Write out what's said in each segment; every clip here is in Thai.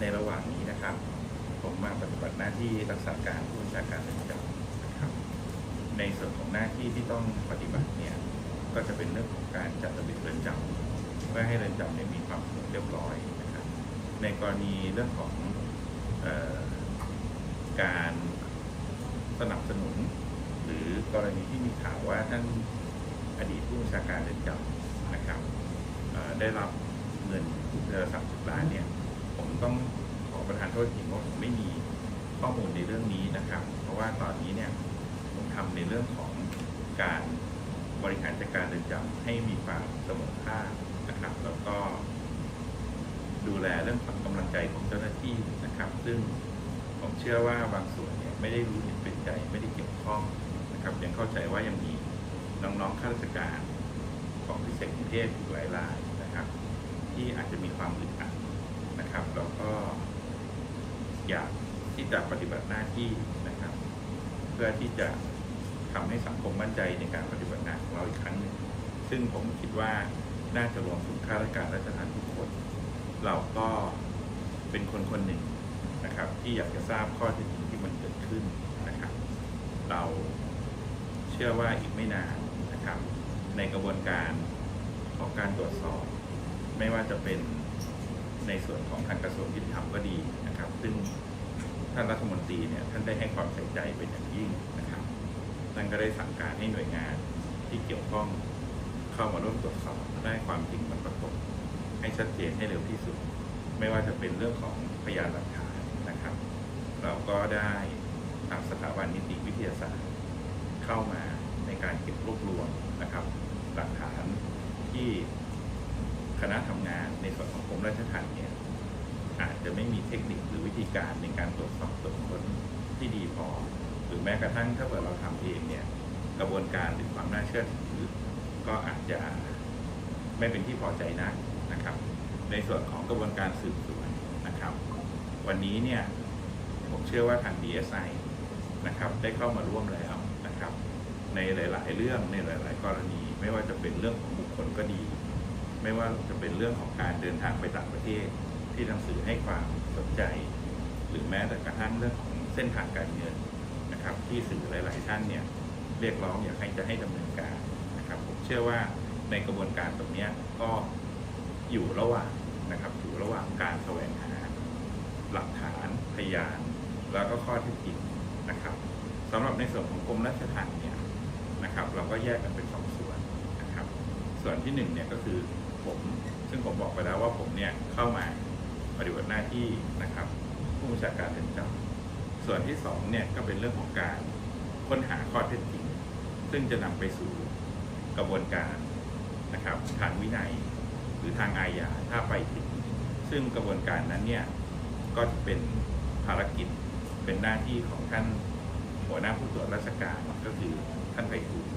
ในระหว่างนี้นะครับ ผมมาปฏิบัติหน้าที่รักษาการผู้บัญชาการเรือนจำนะครับ ในส่วนของหน้าที่ที่ต้องปฏิบัติเนี่ยก็จะเป็นเรื่องของการจัดระเบียบเรือนจำเพื่อให้เรือนจำเนี่ยมีความสงบเรียบร้อยนะครับ ในกรณีเรื่องของออการสนับสนุน หรือกรณีที่มีข่าวว่าท่านอดีตผู้บัญชาการเรือนจำนะครับได้รับเงินเดือนละสามสิบล้านเนี่ย ต้องขอประทานโทษจริงว่าผมไม่มีข้อมูลในเรื่องนี้นะครับ เพราะว่าตอนนี้เนี่ยผมทำในเรื่องของการบริหารจัดการเรือนจำให้มีความเสมอภาคนะครับ แล้วก็ ดูแลเรื่องความกำลังใจของเจ้าหน้าที่นะครับ ซึ่งผมเชื่อว่าบางส่วนเนี่ยไม่ได้รู้เห็นเป็นใจไม่ได้เกี่ยวข้องนะครับ ยังเข้าใจว่ายังมีน้องๆข้าราชการของพิเศษกรุงเทพอีกหลายรายนะครับ ที่อาจจะมีความอึด นะครับแล้วก็อยากที่จะปฏิบัติหน้าที่นะครับ เพื่อที่จะทำให้สังคมมั่นใจในการปฏิบัติงานของเราอีกครั้งหนึ่งซึ่งผมคิดว่าน่าจะรวมถึงข้าราชการราชการทุกคน เราก็เป็นคนคนหนึ่งนะครับ ที่อยากจะทราบข้อเท็จจริงที่มันเกิดขึ้นนะครับ เราเชื่อว่าอีกไม่นานนะครับ ในกระบวนการของการตรวจสอบ ไม่ว่าจะเป็น ในส่วนของทางกระทรวงยุติธรรมก็ดีนะครับ ซึ่งท่านรัฐมนตรีเนี่ยท่านได้ให้ความใส่ใจเป็นอย่างยิ่งนะครับท่านก็ได้สั่งการให้หน่วยงานที่เกี่ยวข้องเข้ามาร่วมตรวจสอบและให้ความจริงมันปรากฏให้ชัดเจนให้เร็วที่สุด ไม่ว่าจะเป็นเรื่องของพยานหลักฐานนะครับ เราก็ได้ทางสถาบันนิติวิทยาศาสตร์ เข้ามาในการเก็บรวบรวมนะครับ หลักฐานที่ คณะทำงานในส่วนของกรมราชทัณฑ์เนี่ยอาจจะไม่มีเทคนิคหรือวิธีการในการตรวจสอบตรวจค้นที่ดีพอ หรือแม้กระทั่งถ้าเกิดเราทำเองเนี่ยกระบวนการหรือความน่าเชื่อถือ ก็อาจจะไม่เป็นที่พอใจนักนะครับ ในส่วนของกระบวนการสืบสวนนะครับ วันนี้เนี่ยผมเชื่อว่าทาง DSI นะครับได้เข้ามาร่วมแล้วนะครับ ในหลาย ๆ เรื่องในหลาย ๆ กรณี ไม่ว่าจะเป็นเรื่องของบุคคลก็ดี ไม่ว่าจะเป็นเรื่องของการเดินทางไปต่างประเทศที่ทางสื่อให้ความสนใจ หรือแม้แต่กระทั่งเรื่องของเส้นทางการเงินนะครับ ที่สื่อหลาย ๆ ท่านเนี่ยเรียกร้องอยากให้จะให้ดำเนินการนะครับ ผมเชื่อว่าในกระบวนการตรงนี้ก็อยู่ระหว่างนะครับอยู่ระหว่างการแสวงหาหลักฐานพยาน แล้วก็ข้อเท็จจริงนะครับสำหรับในส่วนของกรมราชทัณฑ์เนี่ยนะครับ เราก็แยกกันเป็นสอง ส่วนที่หนึ่งเนี่ยก็คือผมซึ่งผมบอกไปแล้วว่าผมเนี่ยเข้ามาปฏิบัติหน้าที่นะครับผู้บัญชาการเรือนจำส่วนที่สองเนี่ยก็เป็นเรื่องของการค้นหาข้อเท็จจริง ซึ่งจะนำไปสู่กระบวนการนะครับทางวินัยหรือทางอาญาถ้าไปถึงซึ่งกระบวนการนั้นเนี่ยก็จะเป็นภารกิจเป็นหน้าที่ของท่านหัวหน้าผู้ตรวจราชการก็คือท่านไพฑูรย์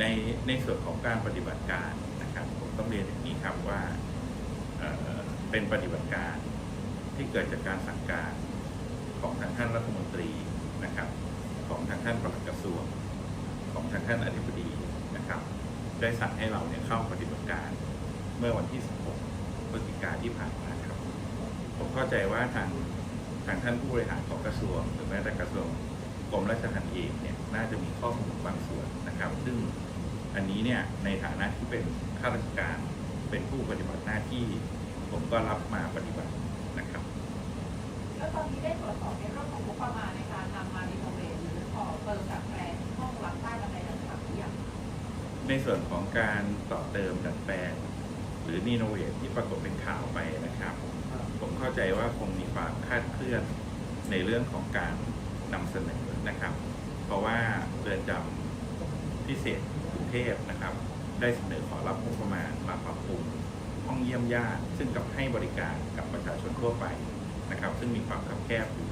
ในในส่วนของการปฏิบัติการนะครับผมต้องเรียนอย่างนี้ครับว่าเเป็นปฏิบัติการที่เกิดจากการสั่งการของทางท่านรัฐมนตรีนะครับ ของทางท่านปลัดกระทรวง ของทางท่านอธิบดีนะครับ ได้สั่งให้เราเนี่ยเข้าปฏิบัติการเมื่อวันที่ 16 พฤศจิกาที่ผ่านมาครับ ผมเข้าใจว่าทางทางท่านผู้บริหารของกระทรวง หรือแม้แต่กระทรวงกรมราชทัณฑ์เองเนี่ยน่าจะมีข้อมูลบางส่วนนะครับ ซึ่ง อันนี้เนี่ยในฐานะที่เป็นข้าราชการเป็นผู้ปฏิบัติหน้าที่ ผมก็รับมาปฏิบัตินะครับแล้วตอนนี้ได้ตรวจสอบในเรื่องของงบประมาณในการนำมารีโนเวทหรือต่อเติมดัดแปลงห้องรับใต้บันไดต่างๆหรือยังในส่วนของการต่อเติมดัดแปลง หรือนีโนเวทที่ปรากฏเป็นข่าวไปนะครับ ผมเข้าใจว่าคงมีความคาดเคลื่อนในเรื่องของการนำเสนอนะครับ เพราะว่าเรือนจำพิเศษกรุง เทพนะครับ ได้เสนอขอรับงบประมาณมาปรับปรุงห้องเยี่ยมญาติ ซึ่งกับให้บริการกับประชาชนทั่วไปนะครับ ซึ่งมีความคับแคบอยู่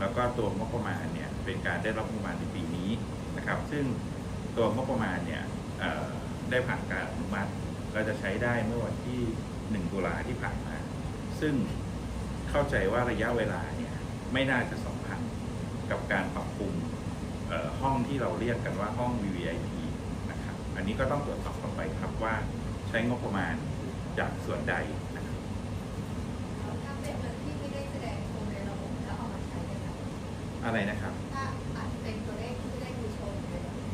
แล้วก็ตัวงบประมาณเนี่ยเป็นการได้รับงบประมาณในปีนี้นะครับ ซึ่งตัวงบประมาณเนี่ยได้ผ่านการอนุมัติเราจะใช้ได้เมื่อวันที่1ตุลาที่ผ่านมา ซึ่งเข้าใจว่าระยะเวลาเนี่ยไม่น่าจะสองพันกับการปรับปรุงห้องที่เราเรียกกันว่าห้อง VVIP อันนี้ก็ต้องตรวจสอบต่อไปครับว่าใช้งบประมาณจากส่วนใดนะครับถ้าเป็นเงินที่ไม่ได้แสดงโชว์ในระบบแล้วเอามาใช้ได้ไหมอะไรนะครับ ถ้าอาจเป็นตัวเลขที่ไม่ได้มีโชว์ในระบบ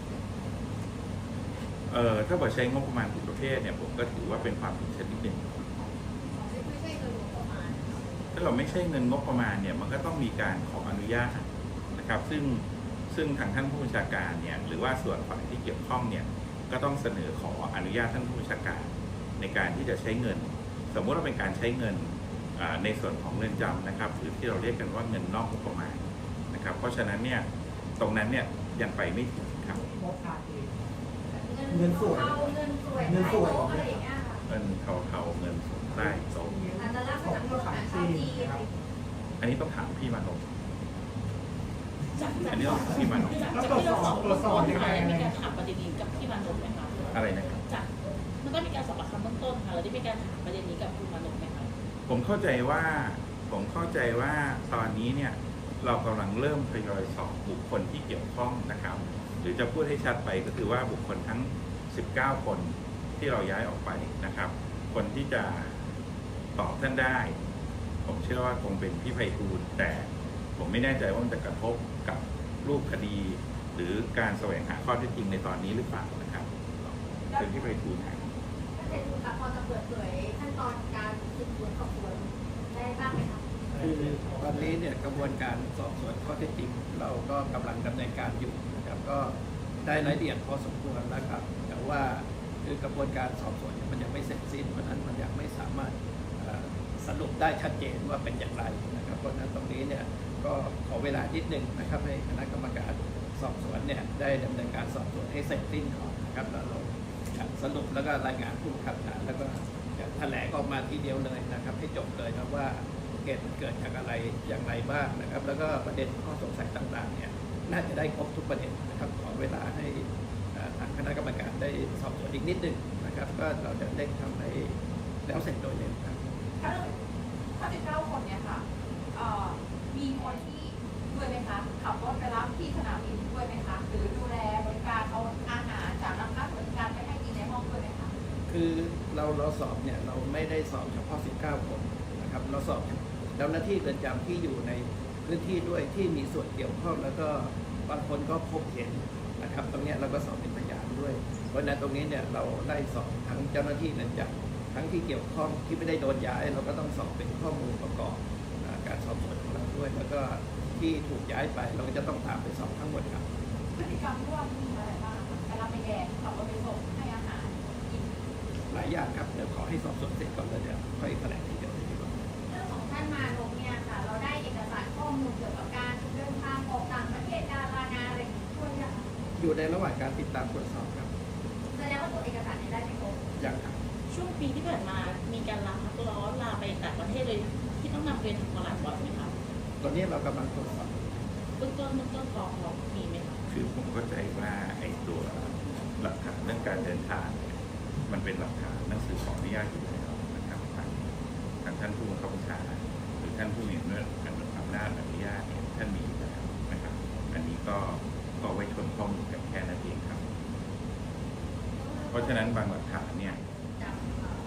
เอ่อถ้าเกิดใช้งบประมาณผิดประเภทเนี่ยผมก็ถือว่าเป็นความผิดชนิดหนึ่ง ไม่ใช่เงินงบประมาณนะครับถ้าเราไม่ใช่เงินงบประมาณเนี่ยมันก็ต้องมีการขออนุญาตนะครับ ซึ่งซึ่งทางท่านผู้บัญชาการเนี่ยหรือว่าส่วนฝ่ายที่เกี่ยวข้องเนี่ย ก็ต้องเสนอขออนุญาตท่านผู้บัญชาการในการที่จะใช้เงิน สมมุติว่าเป็นการใช้เงินอ่าในส่วนของเงินจำนะครับหรือที่เราเรียกกันว่าเงินนอกงบประมาณนะครับ เพราะฉะนั้นเนี่ยตรงนั้นเนี่ยยังไปไม่ถึงครับงบขาดเองเงิเงินสวยเอาเงินสวยเงินสวยใต้โต๊ะอะไรอย่างเงี้ยค่ะเงินเทาๆเงินสดใต้โต๊ะอาจจะลักษณะของอาชาติอะไรอย่างเงี้ยอันนี้ต้องถามพี่มานพจาก อันนี้ต้องถามพี่มานพจากที่เราสอบตรวจสอบยังไงมีการถามประเด็นนี้กับพี่มานพไหมคะอะไรนะครับจากมันก็มีการสอบปากคำเบื้องต้นค่ะแล้วได้มีการถามประเด็นนี้กับคุณมานพไหมคะผมเข้าใจว่าผมเข้าใจว่าตอนนี้เนี่ยเรากำลังเริ่มทยอยสอบบุคคลที่เกี่ยวข้องนะครับ หรือจะพูดให้ชัดไปก็คือว่าบุคคลทั้ง 19 คนที่เราย้ายออกไปนะครับ คนที่จะตอบท่านได้ ผมเชื่อว่าคงเป็นพี่ไพฑูรย์แต่ ผมไม่แน่ใจว่ามันจะกระทบกับรูปคดี หรือการแสวงหาข้อเท็จจริงในตอนนี้หรือเปล่านะครับเป็นพี่ไพฑูรย์ครับถ้าเป็นค่ะพอจะเปิดเผยขั้นตอนการสืบสวนสอบสวนได้บ้างไหมคะคือวันนี้เนี่ยกระบวนการสอบสวนข้อเท็จจริง เราก็กำลังดำเนินการอยู่นะครับก็ได้รายละเอียดพอสมควรแล้วครับแต่ว่าคือกระบวนการสอบสวนเนี่ยมันยังไม่เสร็จสิ้นเพราะฉะนั้นมันยังไม่สามารถเอ่อสรุปได้ชัดเจนว่าเป็นอย่างไรนะครับเพราะฉะนั้นตรงนี้เนี่ย ก็ขอเวลานิดหนึ่งนะครับให้คณะกรรมการสอบสวนเนี่ยได้ดำเนินการสอบสวนให้เสร็จสิ้นก่อนนะครับแล้วเราสรุปแล้วก็รายงานผู้บังคับบัญชาแล้วก็จะแถลงออกมาทีเดียวเลยนะครับ ให้จบเลยนะว่าเหตุเกิดจากอะไรอย่างไรบ้างนะครับ แล้วก็ประเด็นข้อสงสัยต่างๆเนี่ยน่าจะได้ครบทุกประเด็นนะครับขอเวลาให้ทางคณะกรรมการได้สอบสวนอีกนิดหนึ่งนะครับ ก็เราจะเร่งทำให้แล้วเสร็จโดยเร็วครับ คือเราเราสอบเนี่ยเราไม่ได้สอบเฉพาะ 19 คนนะครับ เราสอบเจ้าหน้าที่เรือนจำที่อยู่ในพื้นที่ด้วยที่มีส่วนเกี่ยวข้องแล้วก็บางคนก็พบเห็นนะครับ ตรงนี้เราก็สอบเป็นพยานด้วย เพราะนั้นตรงนี้เนี่ยเราได้สอบทั้งเจ้าหน้าที่เรือนจำทั้งที่เกี่ยวข้องที่ไม่ได้โดนย้าย เราก็ต้องสอบเป็นข้อมูลประกอบการสอบสวนของเราด้วย แล้วก็ที่ถูกย้ายไปเราก็จะต้องตามไปสอบทั้งหมดครับพฤติกรรมร่วมมีอะไรบ้างคะไปรับไปแดงขับรถไปส่งให้อาหารกิน หลายอย่างครับเดี๋ยวขอให้สอบสวนเสร็จก่อนแล้วเดี๋ยวค่อยแถลงทีเดียวเลยดีกว่า เรื่องของท่านมาลงเนี่ยค่ะ เราได้เอกสารข้อมูลเกี่ยวกับการเดินทางออกต่างประเทศดารางานอะไรอย่างนี้ด้วยนะคะอยู่ในระหว่างการติดตามตรวจสอบครับแสดงว่าตัวเอกสารเนี่ยได้ไม่ครบอย่างครับช่วงปีที่ผ่านมา มีการลาพักร้อนลาไปต่างประเทศเลย ที่ต้องนำเรียนถึงมาหลายวันไหมคะตอนนี้เรากำลังตรวจสอบเบื้องต้นเบื้องต้นกองเรามีไหมคะ คือผมเข้าใจว่าไอ้ตัวหลักฐานเรื่องการเดินทางเนี่ย มันเป็นหลักฐานหนังสือขออนุญาตอยู่แล้วนะครับทางทางท่านผู้บังคับบัญชาหรือท่านผู้มีอำนาจอำนาจอนุญาตเนี่ยท่านมีอยู่แล้วนะครับ อันนี้ก็ก็ไว้ชนข้อมูลกันแค่นั้นเองครับ เพราะฉะนั้นบางหลักฐานเนี่ยจากเอ่อ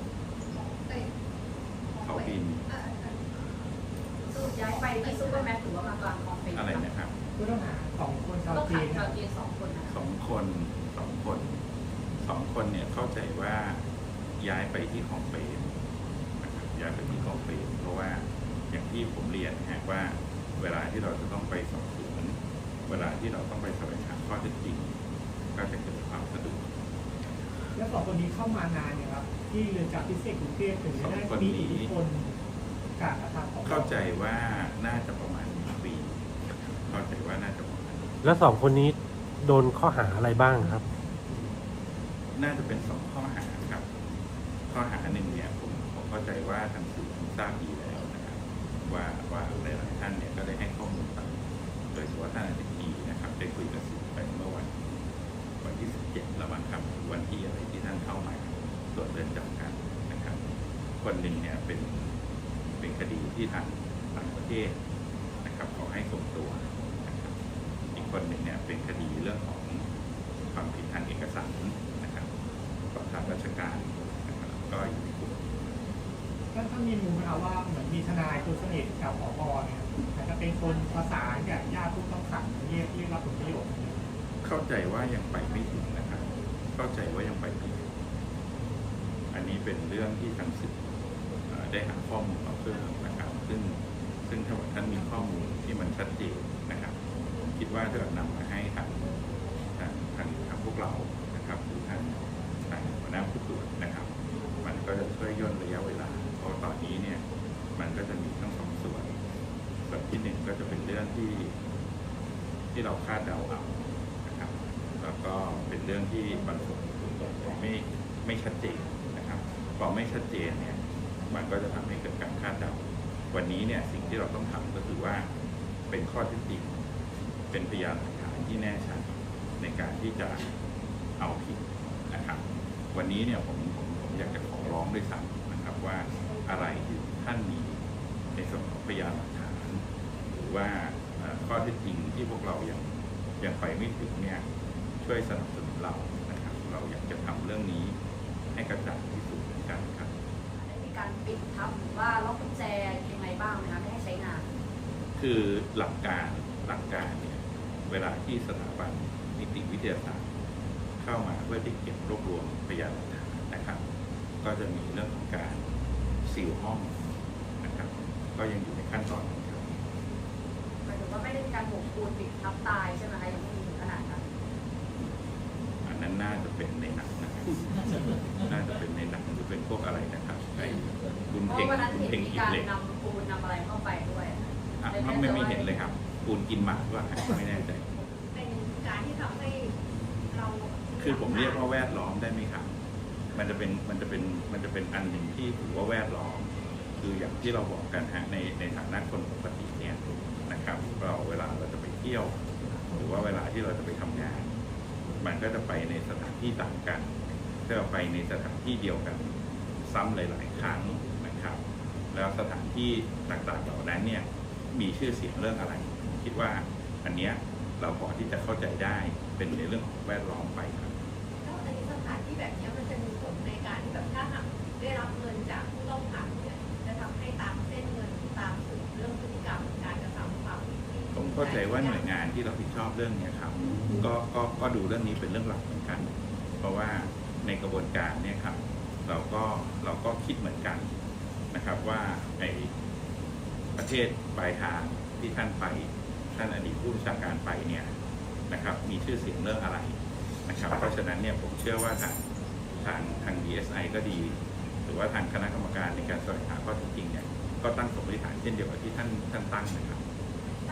เอ้ยเขาบินเอ่อเอ่อสรุปย้ายไปที่ซูเปอร์แมนหรือว่ามากลางคลองเป็นอะไรนะครับผู้ต้องหาสองคนชาวต้องจีขายนชาวจีนสองคนนะสองคนสองคนสองคนเนี่ยเข้าใจว่า ย้ายไปที่คลองเปรมนะครับย้ายไปที่คลองเปรมเพราะว่าอย่างที่ผมเรียนนะฮะว่าเวลาที่เราจะต้องไปสอบสวนเวลาที่เราต้องไปแสวงหาข้อเท็จจริง ก็จะเกิดความสะดวกแล้วสองคนนี้เข้ามานานเนี่ยครับที่เรือนจำพิเศษกรุงเทพถึงจะได้สองคนมีนี้อิทธิพลการกระทำของเข้าใจว่าน่าจะประมาณหนึ่งปีเข้าใจว่าน่าจะประมาณแล้วสองคนนี้โดนข้อหาอะไรบ้างครับ น่าจะเป็นสองข้อหาครับ ข้อหาหนึ่งเนี่ยผมผมเข้าใจว่าทางสื่อทราบดีแล้วนะครับว่าว่าหลายๆท่านเนี่ยก็ได้ให้ข้อมูลไปโดยเฉพาะท่านอธิบดีนะครับได้คุยกับสื่อไปเมื่อวัน วันที่ 17แล้วมั้งครับวันที่อะไรที่ท่านเข้ามาตรวจเรือนจำกันนะครับ คนหนึ่งเนี่ยเป็นเป็นคดีที่ทางต่างประเทศนะครับขอให้ส่งตัวนะครับคนหนึ่งเนี่ยเป็นคดีเรื่องของความผิดทางเอกสารนะครับต่อทางราชการ นะครับก็อยู่ในคุกก็ถ้ามีมูลนะครับว่าเหมือนมีทนายตัวสนิทกับผอเนี่ยอาจจะเป็นคนประสานกับญาติผู้ต้องขังเรียกเรียกรับผลประโยชน์เนี่ยเข้าใจว่ายังไปไม่ถึงนะครับ เข้าใจว่ายังไปไม่ถึงอันนี้เป็นเรื่องที่ทางสื่อเอ่อได้หาข้อมูลมาเพิ่มนะครับซึ่งซึ่งถ้าว่าท่านมีข้อมูลที่มันชัดเจนนะครับ คิดว่าถ้าเรานำมาให้ทางทางทางทางพวกเรานะครับหรือทางทางหัวหน้าผู้ตรวจนะครับ มันก็จะช่วยย่นระยะเวลา เพราะตอนนี้เนี่ย มันก็จะมีทั้งสองส่วน ส่วนที่หนึ่งก็จะเป็นเรื่องที่ ที่เราคาดเดาเอานะครับแล้วก็เป็นเรื่องที่บางส่วนไม่ไม่ชัดเจนนะครับพอไม่ชัดเจนเนี่ยมันก็จะทำให้เกิดการคาดเดา วันนี้เนี่ยสิ่งที่เราต้องทำก็คือว่าเป็นข้อเท็จจริงเป็นพยานหลักฐานที่แน่ชัดในการที่จะเอาผิดนะครับ วันนี้เนี่ยผมผมผมอยากจะขอร้องด้วยซ้ำนะครับว่าอะไรที่ท่านมีในส่วนของพยานหลักฐาน หรือว่าเอ่อข้อเท็จจริงที่พวกเรายัง ยังไปไม่ถึงเนี่ยช่วยสนับสนุนเรานะครับ เราอยากจะทำเรื่องนี้ให้กระจ่างที่สุดเหมือนกันครับได้มีการปิดทับหรือว่าล็อกกุญแจยังไงบ้างไหมคะไม่ให้ใช้งาน คือหลักการหลักการเนี่ยเวลาที่สถาบันนิติวิทยาศาสตร์ เข้ามาเพื่อที่เก็บรวบรวมพยาน ปูนปิดทับตายใช่ไหมคะยังไม่มีถึงขนาดนั้นอันนั้นน่าจะเป็นในหนังนะครับน่าจะเป็นในหนังหรือเป็นพวกอะไรนะครับไอ้คุณเพเพ่งราะวันนั้นคุณเห็นเพ่งมีอีการเหล็กนำปูนนำอะไรเข้าไปด้วยอะไม่ไม่ไม่เห็นเลยครับปูนกินหมากว่าไม่แน่ใจ เป็นการที่ทำให้เราคือผมเรียกว่าแวดล้อมได้ไหมครับ มันจะเป็นมันจะเป็นมันจะเป็นอันหนึ่งที่ถือว่าแวดล้อม คืออย่างที่เราบอกกันฮะในในฐานะคนปกติเนี่ยนะครับ เราเวลาเราจะไป เที่ยว หรือว่าเวลาที่เราจะไปทำงาน มันก็จะไปในสถานที่ต่างกันถ้าเราไปในสถานที่เดียวกัน ซ้ำหลาย ๆ ครั้งนะครับ แล้วสถานที่ต่างๆเหล่านั้นเนี่ยมีชื่อเสียงเรื่องอะไร คิดว่าอันเนี้ยเราพอที่จะเข้าใจได้เป็นในเรื่องของแวดล้อมไปครับ ว่าหน่วยงานที่เรับผิดชอบเรื่องนี้ครับก็ก็ก็ดูเรื่องนี้เป็นเรื่องหลักเหมือนกัน เพราะว่าในกระบวนการเนี่ยครับ เราก็เราก็คิดเหมือนกันนะครับว่าในประเทศปลายทางที่ท่านไปท่านอดีตผู้บัญชาการไปเนี่ยนะครับมีชื่อเสียงเรื่องอะไรนะครับ เพราะฉะนั้นเนี่ยผมเชื่อว่าทางทางทาง DSI ก็ดี หรือว่าทางคณะกรรมการในการสวงหาข้อเท็จจริงเนี่ยก็ตั้งสมมติฐานเช่นเดียวกับที่ท่านท่านตั้งนะครับ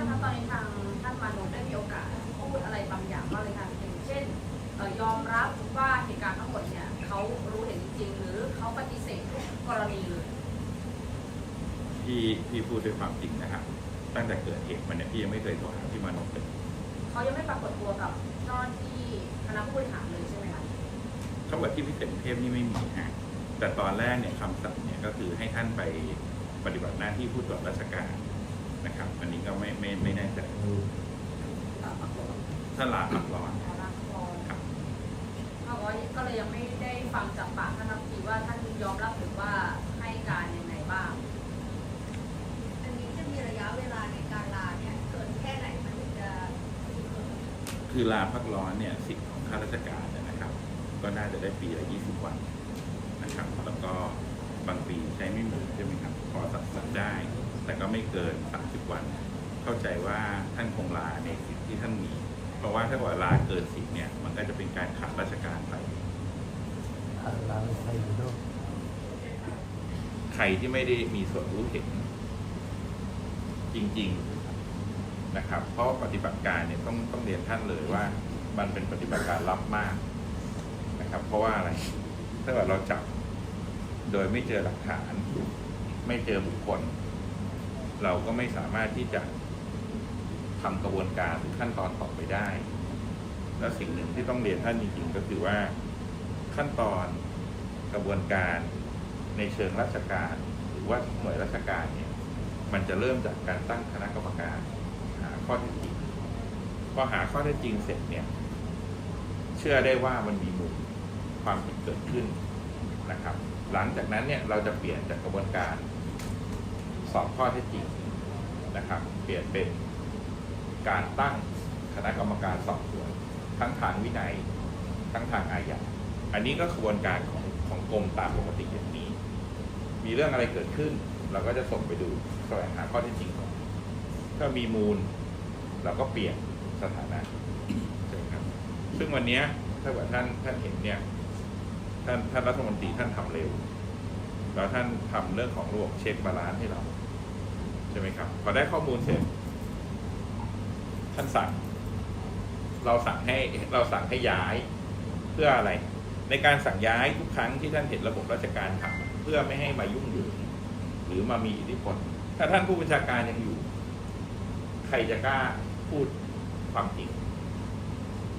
ถ้าตอนนี้ทางท่านมานพได้มีโอกาสพูดอะไรบางอย่างบ้างเลยค่ะอย่างเช่นเอ่อยอมรับว่าเหตุการณ์ทั้งหมดเนี่ยเขารู้เห็นจริงๆหรือเขาปฏิเสธทุกกรณีเลย พี่พี่พูดด้วยความจริงนะครับ ตั้งแต่เกิดเหตุมันเนี่ยพี่ยังไม่เคยโทรหาพี่มานพเลยเขายังไม่ปรากฏตัวกับเจ้าหน้าที่คณะผู้บริหารเลยใช่ไหมคะเขาบอกที่พิเศษกรุงเทพนี่ไม่มีฮะแต่ตอนแรกเนี่ยคำสั่งเนี่ยก็คือให้ท่านไปปฏิบัติหน้าที่ผู้ตรวจราชการ นะครับ อันนี้ก็ไม่ไม่ไม่แน่ใจเอ่อปรากฏถ้าลาพักร้อนขอรับรองครับเขาก็ก็เลยยังไม่ได้ฟังจากปากท่านรัฐมนตรีว่าท่านยอมรับหรือว่าให้การยังไงบ้าง อันนี้จะมีระยะเวลาในการลาเนี่ยเกินแค่ไหนมันถึงจะมีผลคือลาพักร้อนเนี่ยสิทธิ์ของข้าราชการเนยนะครับ ก็น่าจะได้ปีละ20วันนะครับ แล้วก็บางปีใช้ไม่หมดใช่ไหมครับ พอสัดส่วนได้ แต่ก็ไม่เกิน 30 วัน เข้าใจว่าท่านคงลาในสิทธิ์ที่ท่านมี เพราะว่าถ้าว่าลาเกินสิทธิ์เนี่ย มันก็จะเป็นการขาดราชการไปลาไปอยู่ด้วยใครที่ไม่ได้มีส่วนรู้เห็น จริง ๆนะครับ เพราะปฏิบัติการเนี่ยต้องต้องเรียนท่านเลยว่า มันเป็นปฏิบัติการลับมากนะครับ เพราะว่าอะไร ถ้าเกิดเราจับ โดยไม่เจอหลักฐาน ไม่เจอบุคคล เราก็ไม่สามารถที่จะทำกระบวนการหรือขั้นตอนต่อไปได้ แล้วสิ่งหนึ่งที่ต้องเรียนท่านจริงๆก็คือว่าขั้นตอนกระบวนการในเชิงราชการ หรือว่าหน่วยราชการเนี่ยมันจะเริ่มจากการตั้งคณะกรรมการหาข้อเท็จจริงข้ออหาข้อเท็จจริงเสร็จเนี่ย เชื่อได้ว่ามันมีมูลความผิดเกิดขึ้นนะครับ หลังจากนั้นเนี่ยเราจะเปลี่ยนจากกระบวนการ สอบข้อเท็จจริงนะครับ เปลี่ยนเป็นการตั้งคณะกรรมการสอบสวน ทั้งทางวินัย ทั้งทางอาญาอันนี้ก็กระบวนการของของกรมตามปกติอย่างนี้ มีเรื่องอะไรเกิดขึ้น เราก็จะส่งไปดูแสวงหาข้อเท็จจริงก่อนถ้ามีมูลเราก็เปลี่ยนสถานะใช่ไหมครับซึ่งวันนี้ถ้าเกิดท่านท่านเห็นเนี่ยท่านท่านรัฐมนตรีท่านทำเร็ว แล้วท่านทำเรื่องของระบบเช็คบาลานซ์ให้เรา ใช่ไหมครับ พอได้ข้อมูลเสร็จท่านสั่ง เราสั่งให้เราสั่งให้ย้ายเพื่ออะไร ในการสั่งย้ายทุกครั้งที่ท่านเห็นระบบราชการทำเพื่อไม่ให้มายุ่งเหยิงหรือมามีอิทธิพลถ้าท่านผู้บัญชาการยังอยู่ ใครจะกล้าพูดความจริง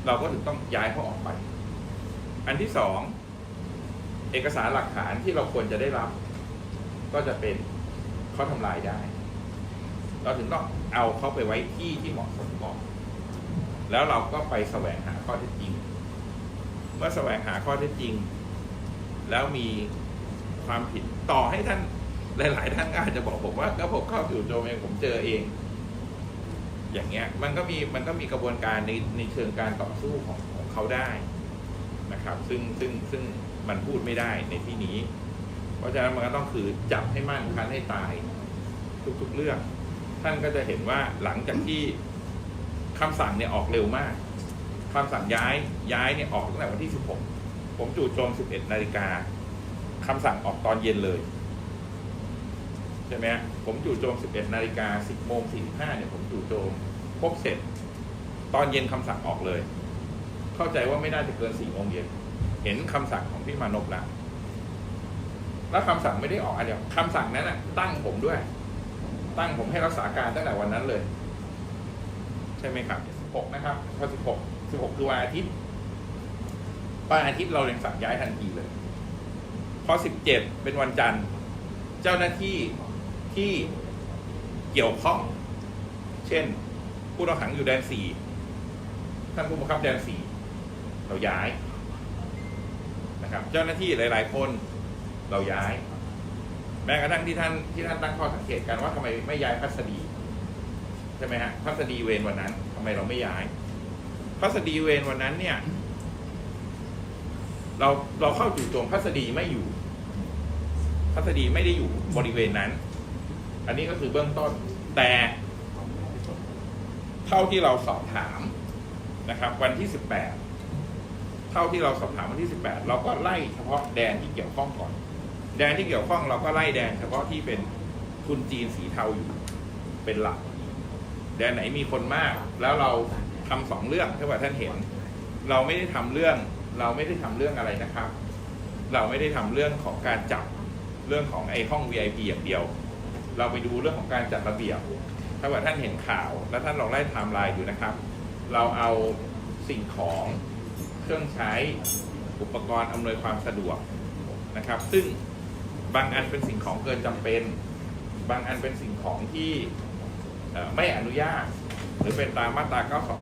เราก็ถึงต้องย้ายเขาออกไป อันที่สองเอกสารหลักฐานที่เราควรจะได้รับ ก็จะเป็นเขาทำลายได้ เราถึงต้องเอาเขาไปไว้ที่ที่เหมาะสมก่อนแล้วเราก็ไปแสวงหาข้อเท็จจริง เมื่อแสวงหาข้อเท็จจริง แล้วมีความผิดต่อให้ท่านหลาย ๆ ท่านก็อาจจะบอกผมว่าก็ผมเข้าจู่โจมเองผมเจอเอง อย่างเงี้ยมันก็มีมันก็มีกระบวนการในในเชิงการต่อสู้ของของเขาได้นะครับ ซึ่งซึ่งซึ่งมันพูดไม่ได้ในที่นี้ เพราะฉะนั้นมันก็ต้องคือจับให้มั่นคันให้ตายทุก ๆ เรื่อง ท่านก็จะเห็นว่าหลังจากที่คำสั่งเนี่ยออกเร็วมากคำสั่งย้ายย้ายเนี่ยออกตั้งแต่วันที่ 16 ผมจู่โจม 11 นาฬิกาคำสั่งออกตอนเย็นเลยใช่ไหมผมจู่โจม 11 นาฬิกา 10 โมง 45 เนี่ยผมจู่โจม พบเสร็จ ตอนเย็นคำสั่งออกเลย เข้าใจว่าไม่น่าจะเกิน 4 โมงเย็น เห็นคำสั่งของพี่มานพแล้วแล้วคำสั่งไม่ได้ออกอันเดียวคำสั่งนั้นนะตั้งผมด้วย ตั้งผมให้รักษาการตั้งแต่วันนั้นเลย ใช่ไหมครับ16นะครับพอ16 16คือวันอาทิตย์วันอาทิตย์เราเรียงสั่งย้ายทันทีเลยพอ17 เป็นวันจันทร์ เจ้าหน้าที่ที่เกี่ยวข้อง เช่น ผู้ต้องขังอยู่แดน 4 ท่านผู้บังคับแดน 4 เราย้ายนะครับ เจ้าหน้าที่หลาย ๆ คนเราย้าย แม้กระทั่งที่ท่านที่ท่านตั้งข้อสังเกตกันว่าทำไมไม่ย้ายพัสดีใช่ไหมฮะพัสดีเวรวันนั้นทำไมเราไม่ย้าย พัสดีเวรวันนั้นเนี่ย เราเราเข้าจู่โจมพัสดีไม่อยู่ พัสดีไม่ได้อยู่บริเวณนั้น อันนี้ก็คือเบื้องต้น แต่เท่าที่เราสอบถามนะครับ วันที่สิบแปดเท่าที่เราสอบถามวันที่สิบแปดเราก็ไล่เฉพาะแดนที่เกี่ยวข้องก่อน ดนที่เกี่ยวข้องเราก็ไล่แดนเฉพาะที่เป็นทุนจีนสีเทาอยู่เป็นหลัก แดนไหนมีคนมาก แล้วเราทำสองเรื่องถ้าว่าท่านเห็น เราไม่ได้ทำเรื่อง เราไม่ได้ทำเรื่องอะไรนะครับ เราไม่ได้ทำเรื่องของการจับเรื่องของไอ้ห้อง VIP อย่างเดียว เราไปดูเรื่องของการจัดระเบียบ ถ้าว่าท่านเห็นข่าว แล้วท่านลองไล่ไทม์ไลน์ดูนะครับ เราเอาสิ่งของเครื่องใช้อุปกรณ์อำนวยความสะดวกนะครับ ซึ่ง บางอันเป็นสิ่งของเกินจำเป็น บางอันเป็นสิ่งของที่ไม่อนุญาต หรือเป็นตามมาตรา 92